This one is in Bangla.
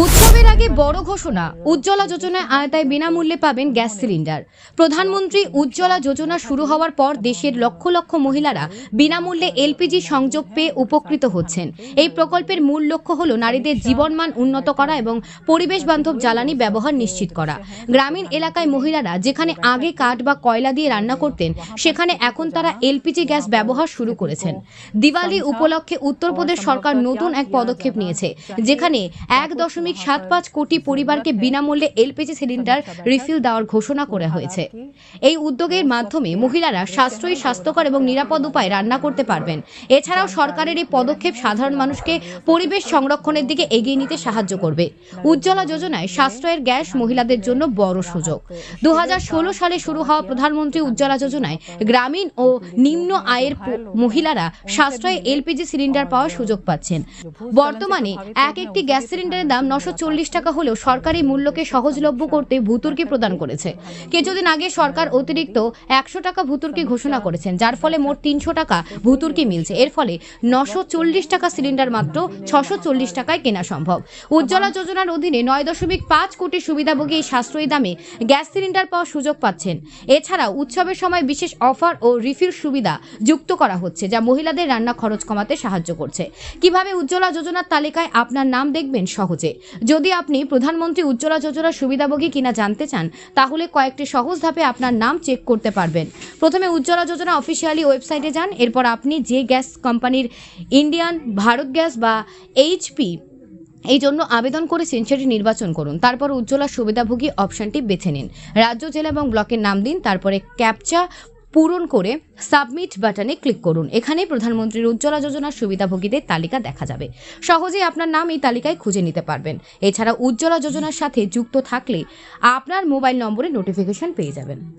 উৎসবের আগে বড় ঘোষণা। উজ্জ্বলা যোজনায় আয়তায় বিনামূল্যে পাবেন গ্যাস সিলিন্ডার। প্রধানমন্ত্রী উজ্জ্বলা যোজনা শুরু হওয়ার পর দেশের লক্ষ লক্ষ মহিলারা বিনামূল্যে এলপিজি সংযোগ পেয়ে উপকৃত হচ্ছেন। এই প্রকল্পের মূল লক্ষ্য হল নারীদের জীবনমান উন্নত করা এবং পরিবেশ বান্ধব জ্বালানি ব্যবহার নিশ্চিত করা। গ্রামীণ এলাকায় মহিলারা যেখানে আগে কাঠ বা কয়লা দিয়ে রান্না করতেন, সেখানে এখন তারা এলপিজি গ্যাস ব্যবহার শুরু করেছেন। দিওয়ালি উপলক্ষে উত্তরপ্রদেশ সরকার নতুন এক পদক্ষেপ নিয়েছে, যেখানে এক দশমিক সাত পাঁচ কোটি পরিবারকে বিনামূল্যে এলপিজি সিলিন্ডার রিফিল দেওয়ার ঘোষণা করা হয়েছে। এই উদ্যোগের মাধ্যমে মহিলারা সাশ্রয়ী, স্বাস্থ্যকর এবং নিরাপদ উপায়ে রান্না করতে পারবেন। এছাড়াও সরকারের এই পদক্ষেপ সাধারণ মানুষকে পরিবেশ সংরক্ষণের দিকে এগিয়ে নিতে সাহায্য করবে। উজ্জ্বলা যোজনায় সাশ্রয়ের গ্যাস মহিলাদের জন্য বড় সুযোগ। দু হাজার ষোলো সালে শুরু হওয়া প্রধানমন্ত্রী উজ্জ্বলা যোজনায় গ্রামীণ ও নিম্ন আয়ের মহিলারা সাশ্রয়ে এলপিজি সিলিন্ডার পাওয়ার সুযোগ পাচ্ছেন। বর্তমানে এক একটি গ্যাস সিলিন্ডারের দাম নশো টাকা হলেও সরকারি মূল্যকে সহজলভ্য করতে ভুতুর্কি প্রদান করেছে। কিছুদিন আগে সরকার অতিরিক্ত একশো টাকা ভুতুর্কি ঘোষণা করেছেন, যার ফলে মোট তিনশো টাকা ভুতুর্কি মিলছে। এর ফলে নশো টাকা সিলিন্ডার মাত্র ছশো টাকায় কেনা সম্ভব। উজ্জ্বলা যোজনার অধীনে নয় দশমিক পাঁচ কোটি সুবিধাভোগী এই সাশ্রয়ী দামে গ্যাস সিলিন্ডার পাওয়ার সুযোগ পাচ্ছেন। এছাড়াও উৎসবের সময় বিশেষ অফার ও রিফিল সুবিধা যুক্ত করা হচ্ছে, যা মহিলাদের রান্না খরচ কমাতে সাহায্য করছে। কীভাবে উজ্জ্বলা যোজনার তালিকায় আপনার নাম দেখবেন সহজে। যদি আপনি প্রধানমন্ত্রী উজ্জ্বলা যোজনার সুবিধাভোগী কিনা জানতে চান, তাহলে কয়েকটি সহজ ধাপে আপনার নাম চেক করতে পারবেন। প্রথমে উজ্জ্বলা যোজনা অফিসিয়ালি ওয়েবসাইটে যান, এরপর আপনি যে গ্যাস কোম্পানির ইন্ডিয়ান ভারত গ্যাস বা এইচপি এই জন্য আবেদন করেছেন সেটি নির্বাচন করুন। তারপর উজ্জ্বলা সুবিধাভোগী অপশনটি বেছে নিন। রাজ্য, জেলা এবং ব্লকের নাম দিন, তারপরে ক্যাপচা পূরণ করে সাবমিট বাটনে ক্লিক করুন। এখানে প্রধানমন্ত্রীর উজ্জ্বলা যোজনার সুবিধাভোগীদের তালিকা দেখা যাবে। সহজেই আপনার নাম এই তালিকায় খুঁজে নিতে পারবেন। এছাড়া উজ্জ্বলা যোজনার সাথে যুক্ত থাকলে আপনার মোবাইল নম্বরে নোটিফিকেশন পেয়ে যাবেন।